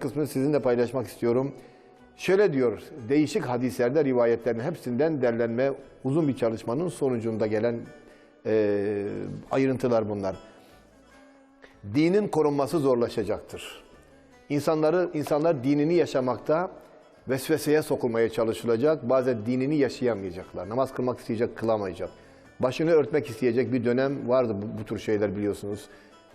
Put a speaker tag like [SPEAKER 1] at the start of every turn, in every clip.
[SPEAKER 1] kısmını sizinle paylaşmak istiyorum. Şöyle diyor, değişik hadislerde rivayetlerin hepsinden derlenme uzun bir çalışmanın sonucunda gelen e, ayrıntılar bunlar. Dinin korunması zorlaşacaktır. İnsanları, insanlar dinini yaşamakta vesveseye sokulmaya çalışılacak. Bazen dinini yaşayamayacaklar. Namaz kılmak isteyecek, kılamayacak. Başını örtmek isteyecek bir dönem vardı bu, bu tür şeyler biliyorsunuz.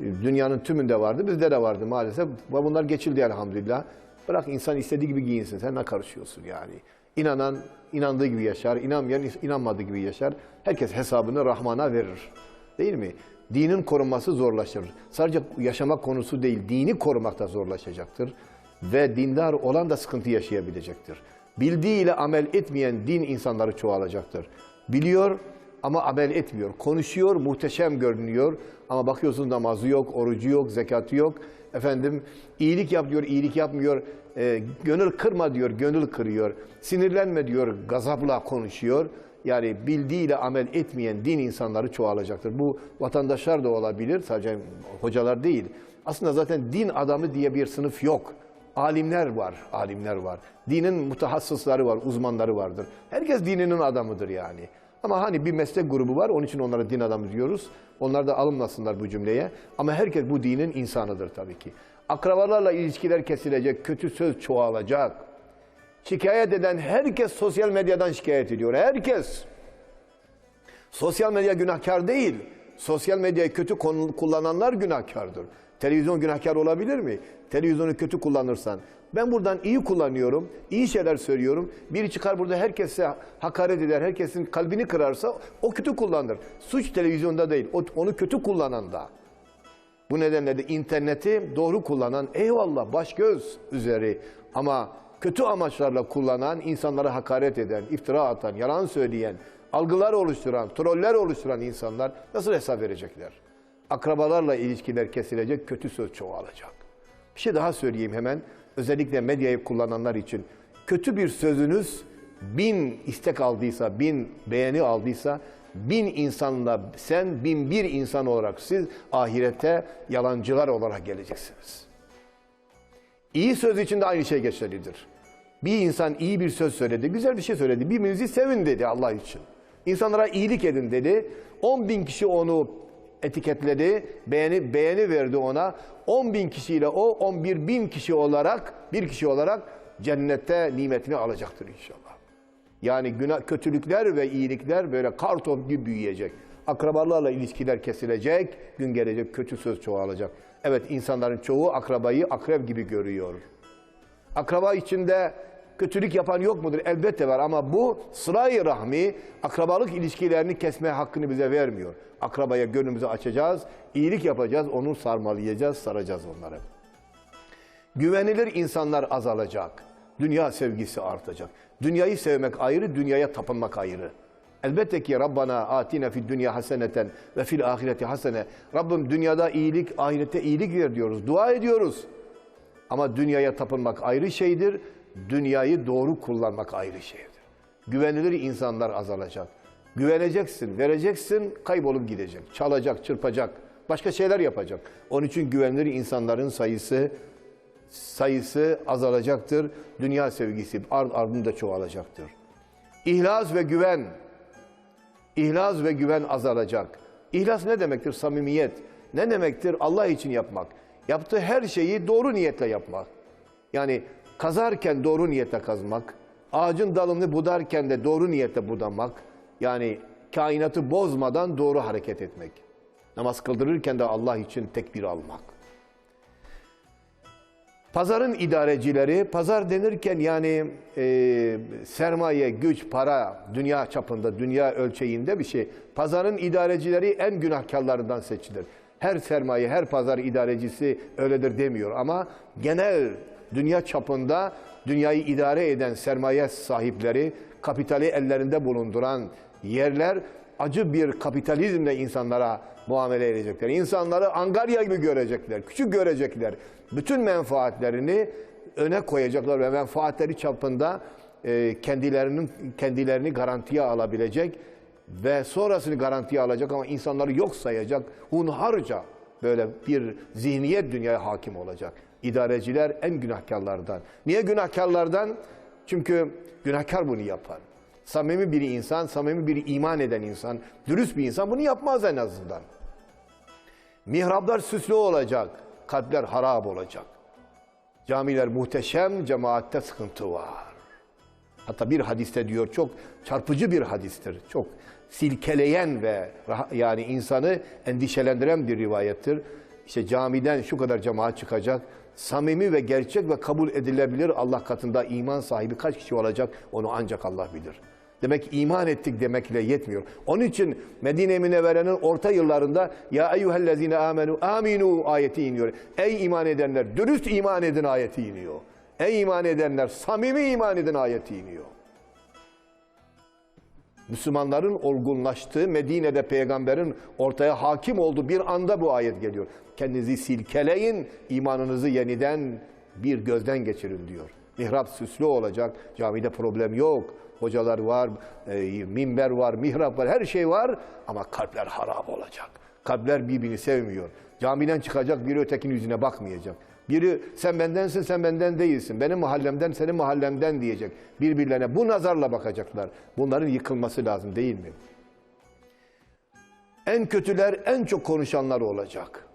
[SPEAKER 1] Dünyanın tümünde vardı, bizde de vardı maalesef. Ve bunlar geçildi elhamdülillah. Bırak insan istediği gibi giyinsin, sen ne karışıyorsun yani. İnanan inandığı gibi yaşar, inanmayan inanmadığı gibi yaşar. Herkes hesabını Rahman'a verir. Değil mi? Dinin korunması zorlaşır. Sadece yaşamak konusu değil, dini korumak da zorlaşacaktır. Ve dindar olan da sıkıntı yaşayabilecektir. Bildiğiyle amel etmeyen din insanları çoğalacaktır. Biliyor ama amel etmiyor. Konuşuyor, muhteşem görünüyor ama bakıyorsun namazı yok, orucu yok, zekatı yok. Efendim iyilik yap diyor, iyilik yapmıyor. E, gönül kırma diyor, gönül kırıyor. Sinirlenme diyor, gazapla konuşuyor. Yani bildiğiyle amel etmeyen din insanları çoğalacaktır. Bu vatandaşlar da olabilir, sadece hocalar değil. Aslında zaten din adamı diye bir sınıf yok. Alimler var, alimler var. Dinin mutahassısları var, uzmanları vardır. Herkes dininin adamıdır yani. Ama hani bir meslek grubu var, onun için onlara din adamı diyoruz. Onlar da alınmasınlar bu cümleye. Ama herkes bu dinin insanıdır tabii ki. Akrabalarla ilişkiler kesilecek, kötü söz çoğalacak. Şikayet eden herkes sosyal medyadan şikayet ediyor. Herkes. Sosyal medya günahkar değil. Sosyal medyayı kötü kullananlar günahkardır. Televizyon günahkar olabilir mi? Televizyonu kötü kullanırsan. Ben buradan iyi kullanıyorum, iyi şeyler söylüyorum. Biri çıkar burada herkese hakaret eder, herkesin kalbini kırarsa o kötü kullanır. Suç televizyonda değil, onu kötü kullanan da. Bu nedenle de interneti doğru kullanan eyvallah baş göz üzeri ama kötü amaçlarla kullanan, insanlara hakaret eden, iftira atan, yalan söyleyen, algılar oluşturan, troller oluşturan insanlar nasıl hesap verecekler? Akrabalarla ilişkiler kesilecek, kötü söz çoğalacak. Bir şey daha söyleyeyim hemen. Özellikle medyayı kullananlar için. Kötü bir sözünüz bin istek aldıysa, bin beğeni aldıysa, bin insanla sen bin bir insan olarak siz ahirete yalancılar olarak geleceksiniz. İyi söz için de aynı şey geçerlidir. Bir insan iyi bir söz söyledi, güzel bir şey söyledi, birbirinizi sevin dedi Allah için. İnsanlara iyilik edin dedi. 10 bin kişi onu etiketledi, beğeni, beğeni verdi ona. 10 bin kişiyle o 11 bin kişi olarak, bir kişi olarak cennette nimetini alacaktır inşallah. Yani günah, kötülükler ve iyilikler böyle kartop gibi büyüyecek. Akrabalarla ilişkiler kesilecek, gün gelecek kötü söz çoğalacak. Evet insanların çoğu akrabayı akrep gibi görüyor. Akraba içinde kötülük yapan yok mudur? Elbette var ama bu sıla rahmi akrabalık ilişkilerini kesme hakkını bize vermiyor. Akrabaya gönlümüzü açacağız, iyilik yapacağız, onu sarmalayacağız, saracağız onları. Güvenilir insanlar azalacak. Dünya sevgisi artacak. Dünyayı sevmek ayrı, dünyaya tapınmak ayrı. Elbette ki Rabbana atina fid dünya haseneten ve fil ahireti hasene. Rabbim dünyada iyilik, ahirette iyilik ver diyoruz. Dua ediyoruz. Ama dünyaya tapınmak ayrı şeydir. Dünyayı doğru kullanmak ayrı şeydir. Güvenilir insanlar azalacak. Güveneceksin, vereceksin, kaybolup gidecek. Çalacak, çırpacak, başka şeyler yapacak. Onun için güvenilir insanların sayısı sayısı azalacaktır. Dünya sevgisi ard ardında çoğalacaktır. İhlas ve güven, ihlas ve güven azalacak. İhlas ne demektir? Samimiyet. Ne demektir? Allah için yapmak. Yaptığı her şeyi doğru niyetle yapmak. Yani kazarken doğru niyetle kazmak, ağacın dalını budarken de doğru niyetle budamak, yani kainatı bozmadan doğru hareket etmek. Namaz kıldırırken de Allah için tekbir almak. Pazarın idarecileri, pazar denirken yani e, sermaye, güç, para, dünya çapında, dünya ölçeğinde bir şey. Pazarın idarecileri en günahkarlarından seçilir. Her sermaye, her pazar idarecisi öyledir demiyor ama genel dünya çapında dünyayı idare eden sermaye sahipleri, kapitali ellerinde bulunduran yerler acı bir kapitalizmle insanlara muamele edecekler. İnsanları angarya gibi görecekler, küçük görecekler. Bütün menfaatlerini öne koyacaklar ve menfaatleri çapında e, kendilerinin kendilerini garantiye alabilecek ve sonrasını garantiye alacak ama insanları yok sayacak, hunharca böyle bir zihniyet dünyaya hakim olacak. İdareciler en günahkarlardan. Niye günahkarlardan? Çünkü günahkar bunu yapar. Samimi bir insan, samimi bir iman eden insan, dürüst bir insan bunu yapmaz en azından. Mihraplar süslü olacak, kalpler harap olacak. Camiler muhteşem, cemaatte sıkıntı var. Hatta bir hadiste diyor çok çarpıcı bir hadistir. Çok silkeleyen ve yani insanı endişelendiren bir rivayettir. İşte camiden şu kadar cemaat çıkacak. Samimi ve gerçek ve kabul edilebilir Allah katında iman sahibi kaç kişi olacak onu ancak Allah bilir. Demek iman ettik demekle yetmiyor. Onun için Medine-i Münevvere'nin orta yıllarında ya eyyühellezine amenu aminu ayeti iniyor. Ey iman edenler dürüst iman edin ayeti iniyor. Ey iman edenler samimi iman edin ayeti iniyor. Müslümanların olgunlaştığı Medine'de peygamberin ortaya hakim olduğu bir anda bu ayet geliyor. Kendinizi silkeleyin, imanınızı yeniden bir gözden geçirin diyor. Mihrap süslü olacak, camide problem yok. Hocalar var, e, minber var, mihrap var, her şey var ama kalpler harap olacak. Kalpler birbirini sevmiyor. Camiden çıkacak biri ötekinin yüzüne bakmayacak. Biri sen bendensin sen benden değilsin. Benim mahallemden senin mahallemden diyecek. Birbirlerine bu nazarla bakacaklar. Bunların yıkılması lazım değil mi? En kötüler en çok konuşanlar olacak.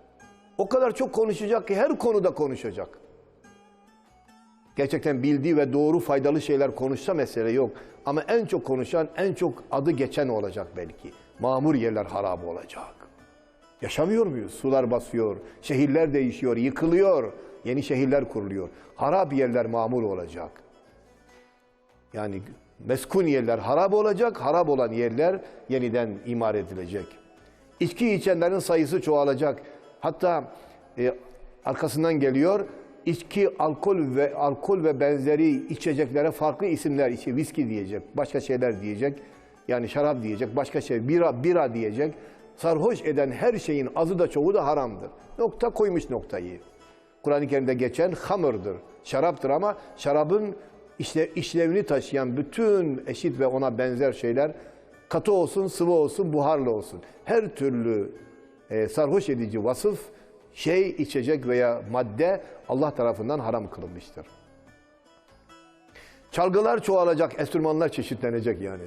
[SPEAKER 1] O kadar çok konuşacak ki her konuda konuşacak. Gerçekten bildiği ve doğru faydalı şeyler konuşsa mesele yok. Ama en çok konuşan, en çok adı geçen olacak belki. Mamur yerler harap olacak. Yaşamıyor muyuz? Sular basıyor, şehirler değişiyor, yıkılıyor, yeni şehirler kuruluyor. Harap yerler mamur olacak. Yani meskun yerler harap olacak, harap olan yerler yeniden imar edilecek. İçki içenlerin sayısı çoğalacak. Hatta e, arkasından geliyor, içki, alkol ve alkol ve benzeri içeceklere farklı isimler, işte viski diyecek, başka şeyler diyecek. Yani şarap diyecek, başka şey, bira, bira diyecek. Sarhoş eden her şeyin azı da çoğu da haramdır. Nokta koymuş noktayı. Kur'an-ı Kerim'de geçen hamırdır, şaraptır ama şarabın işte işlevini taşıyan bütün eşit ve ona benzer şeyler katı olsun, sıvı olsun, buharlı olsun. Her türlü e, sarhoş edici vasıf, şey, içecek veya madde Allah tarafından haram kılınmıştır. Çalgılar çoğalacak, enstrümanlar çeşitlenecek yani.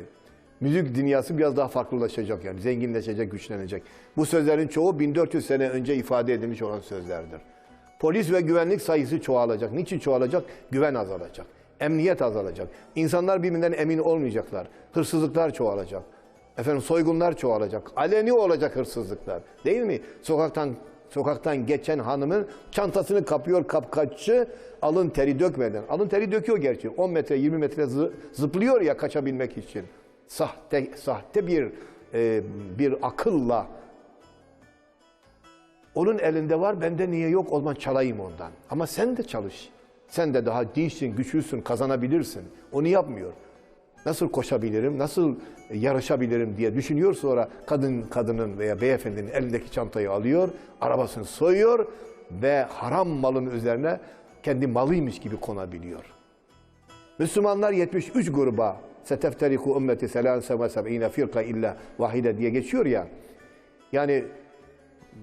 [SPEAKER 1] Müzik dünyası biraz daha farklılaşacak yani, zenginleşecek, güçlenecek. Bu sözlerin çoğu 1400 sene önce ifade edilmiş olan sözlerdir. Polis ve güvenlik sayısı çoğalacak. Niçin çoğalacak? Güven azalacak. Emniyet azalacak. İnsanlar birbirinden emin olmayacaklar. Hırsızlıklar çoğalacak. Efendim soygunlar çoğalacak. Aleni olacak hırsızlıklar. Değil mi? Sokaktan sokaktan geçen hanımın çantasını kapıyor kapkaççı alın teri dökmeden. Alın teri döküyor gerçi. 10 metre 20 metre zı- zıplıyor ya kaçabilmek için. Sahte sahte bir e, bir akılla onun elinde var, bende niye yok olman çalayım ondan. Ama sen de çalış. Sen de daha dinçsin, güçlüsün, kazanabilirsin. Onu yapmıyor. Nasıl koşabilirim, nasıl yarışabilirim diye düşünüyor sonra kadın kadının veya beyefendinin elindeki çantayı alıyor, arabasını soyuyor ve haram malın üzerine kendi malıymış gibi konabiliyor. Müslümanlar 73 gruba setefteriku ümmeti selâse ve seb'ine firka illa vahide diye geçiyor ya. Yani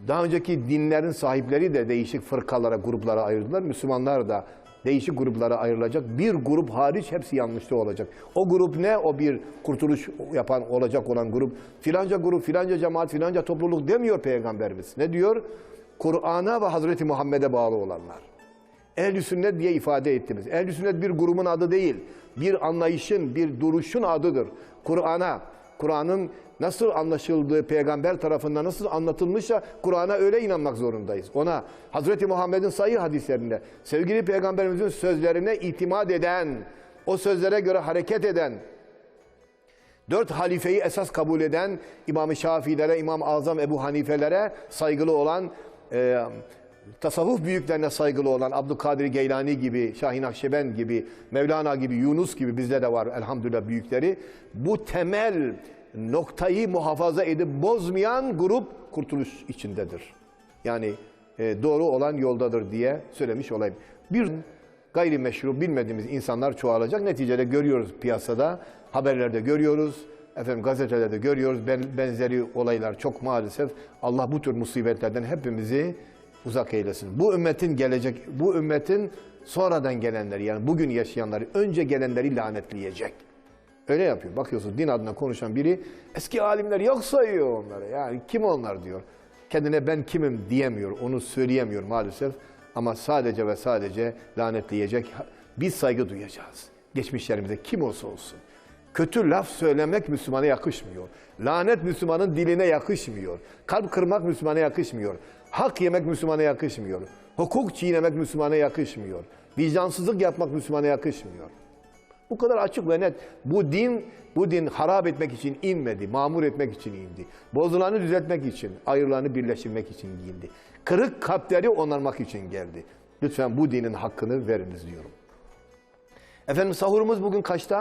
[SPEAKER 1] daha önceki dinlerin sahipleri de değişik fırkalara, gruplara ayrıldılar. Müslümanlar da değişik gruplara ayrılacak. Bir grup hariç hepsi yanlışta olacak. O grup ne? O bir kurtuluş yapan olacak olan grup. Filanca grup, filanca cemaat, filanca topluluk demiyor Peygamberimiz. Ne diyor? Kur'an'a ve Hazreti Muhammed'e bağlı olanlar. Ehl-i sünnet diye ifade ettiniz. Ehl-i sünnet bir grubun adı değil. Bir anlayışın, bir duruşun adıdır. Kur'an'a, Kur'an'ın nasıl anlaşıldığı peygamber tarafından nasıl anlatılmışsa Kur'an'a öyle inanmak zorundayız. Ona Hazreti Muhammed'in sayı hadislerinde sevgili peygamberimizin sözlerine itimat eden, o sözlere göre hareket eden, dört halifeyi esas kabul eden İmam-ı Şafiilere, İmam-ı Azam Ebu Hanifelere saygılı olan e, tasavvuf büyüklerine saygılı olan Abdülkadir Geylani gibi, Şahin Akşebend gibi, Mevlana gibi, Yunus gibi bizde de var elhamdülillah büyükleri. Bu temel noktayı muhafaza edip bozmayan grup kurtuluş içindedir. Yani e, doğru olan yoldadır diye söylemiş olayım. Bir gayrimeşru bilmediğimiz insanlar çoğalacak. Neticede görüyoruz piyasada, haberlerde görüyoruz. Efendim gazetelerde görüyoruz ben- benzeri olaylar çok maalesef. Allah bu tür musibetlerden hepimizi uzak eylesin. Bu ümmetin gelecek, bu ümmetin sonradan gelenleri yani bugün yaşayanları, önce gelenleri lanetleyecek. Öyle yapıyor. Bakıyorsun din adına konuşan biri eski alimler yok sayıyor onları. Yani kim onlar diyor. Kendine ben kimim diyemiyor. Onu söyleyemiyor maalesef. Ama sadece ve sadece lanetleyecek. Biz saygı duyacağız. Geçmişlerimize kim olsa olsun. Kötü laf söylemek Müslümana yakışmıyor. Lanet Müslümanın diline yakışmıyor. Kalp kırmak Müslümana yakışmıyor. Hak yemek Müslümana yakışmıyor. Hukuk çiğnemek Müslümana yakışmıyor. Vicdansızlık yapmak Müslümana yakışmıyor. Bu kadar açık ve net. Bu din, bu din harap etmek için inmedi, mamur etmek için indi. Bozulanı düzeltmek için, ayrılanı birleştirmek için indi. Kırık kalpleri onarmak için geldi. Lütfen bu dinin hakkını veriniz diyorum. Efendim sahurumuz bugün kaçta?